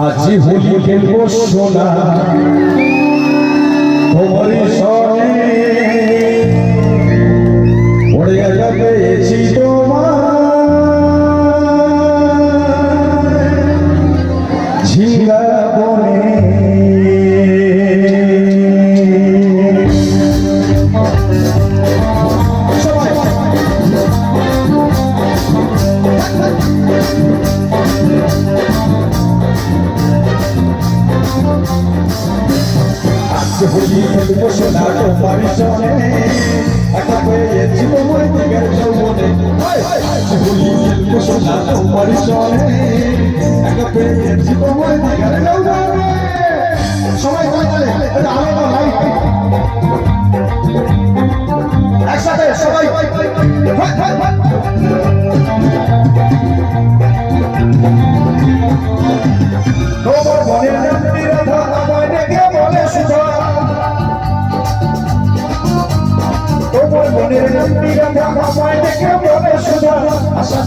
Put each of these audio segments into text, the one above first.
আজি হোলি খেলব সোনা সবাই একসাথে সবাই। তোমার নামটি রাধা বলে সুধা তোমার নামটি রাধা আমায়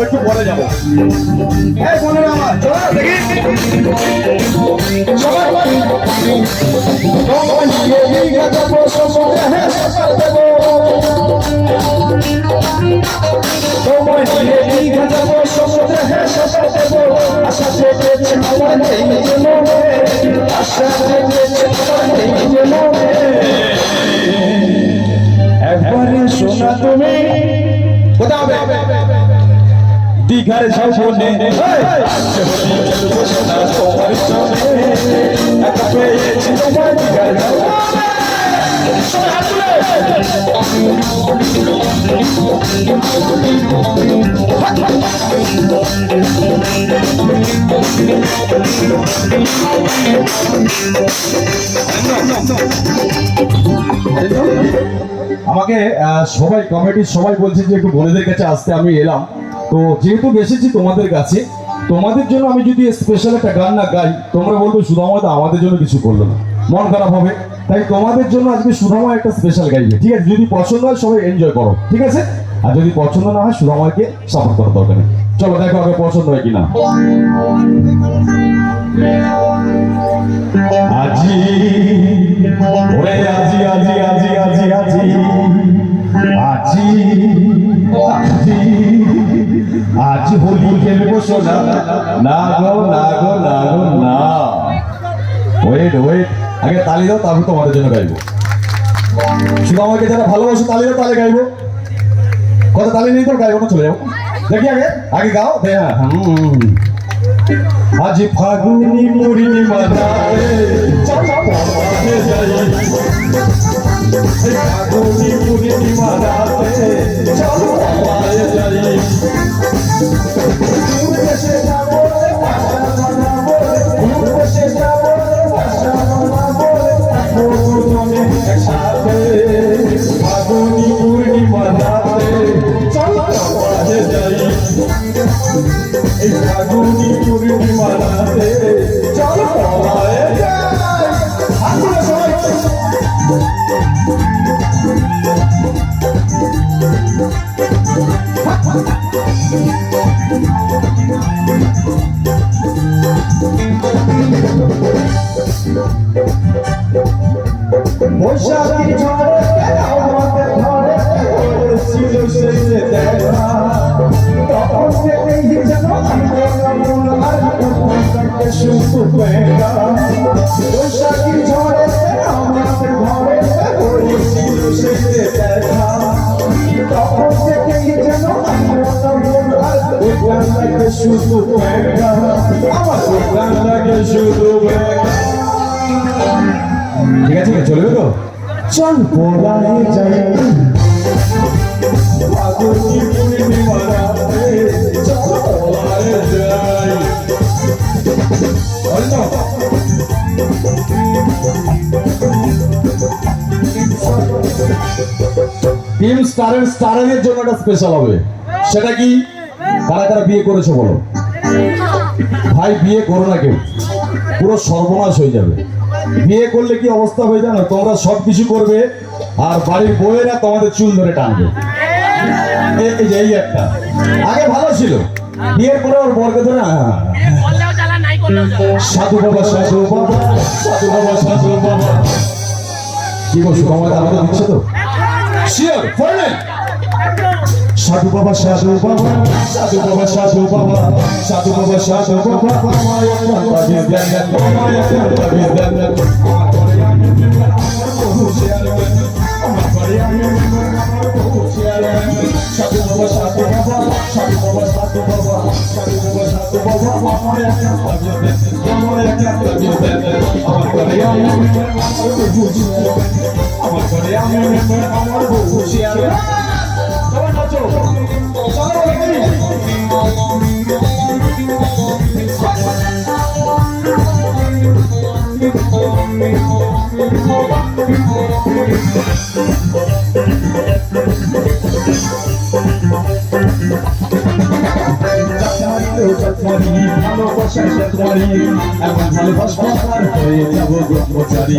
যাব একটু পরে যাব। বোনের আমার সামনে। শোনা তোমার আমাকে সবাই, কমিটির সবাই বলছে যে একটু বোনেদের কাছে আসতে আমি এলাম। তো যেহেতু এসেছি তোমাদের কাছে, তোমাদের জন্য আমি যদি স্পেশাল একটা গান না গাই, তোমরা বলবে সুধামা দা, আমাদের জন্য কিছু করল না। মন খারাপ হবে। তাই তোমাদের জন্য আজকে সুধামা একটা স্পেশাল গাইবে, ঠিক আছে? যদি পছন্দ হয়, সবাই এনজয় করো, ঠিক আছে? আর যদি পছন্দ না হয় সুধামাকে সাপোর্ট করার দরকার চলো, দেখো আগে পছন্দ হয় কিনা। আজি, ওরে আজি আজি আজি। হোলি খেলব সোনা না গো না গো না গো না। ওয়েট ওয়েট আগে তালি দাও, তারপর তোমাদের জন্য গাইবো। শুধু আমাকে যারা ভালোবাসো তালি দাও তালে গাইবো। কত তালি নেই তো গাইবো না, চলে যাব। দেখি আগে আগে গাও, দে হ্যাঁ। হুম। আজ ফাগুনি পথে যাই ফাগুনি পূর্ণিমা ফাগুনি পূর্ণিমা রাতে চলো পলায়ে যাই আসলে সবাই বৈশাখী ঝড়ে আমাদের ঘরে ছিল শেষে দেখা গান লাগে শুধু একা জন্য একটা স্পেশাল হবে। সেটা কি? কারা কারা বিয়ে করেছ বলো? ভাই বিয়ে করো না কেউ। পুরো সর্বনাশ হয়ে যাবে। বিয়ে করলে কি অবস্থা হয়ে জানো তোমরা সব কিছু করবে আর বাড়ির বউয়েরা তোমাদের চুল ধরে টানবে। এই- একটা। আগে ভালো ছিল। বিয়ের পরে ওর বরকে ধরে হ্যাঁ, করলেও জ্বালা সাধু বাবা সাধু বাবা সাধু বাবা সাধু বাবা। কি বলছো? আমাদের তো শিওর সাধু বাবা সাধু বাবা সাধু বাবা সাধু বাবা সাধু বাবা সাধু বাবা আমায় তাবিজ দেন আমায় দেন আমার ঘরে আমি আমার ঘরে আমি আমার বহু চেয়ারম্যান। ভালোবাসা চাকমারি এমন ভালোবাসা হয়ে যাব ব্রহ্মচারী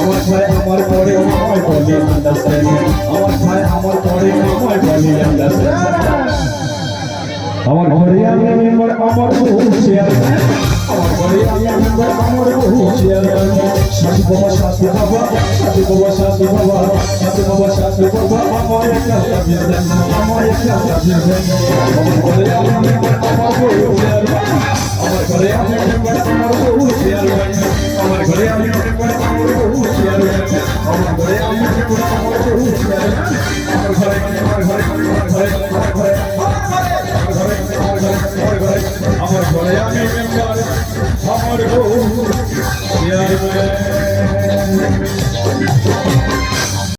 আমার ভাই আমার পরে আমার বলি আমার ভাই আমার পরে আমার বলি আমার ঘরে আমি মেম্বার আমার বহু চেয়ার আমার ঘরে আমি মেম্বার আমার বহু চেয়ার শাশু বাবা শাশু বাবা শাশু বাবা শাশু বাবা শাশু বাবা শাশু বাবা, আমার একটা তাবিজ আমার একটা তাবিজ আমার ঘরে আমি মেম্বার আমার বহু আমার ঘরে আমি মেম্বার আমার বহু আমার ঘরে আমি মেম্বার আমার বহু আমার ঘরে আমি মেম্বার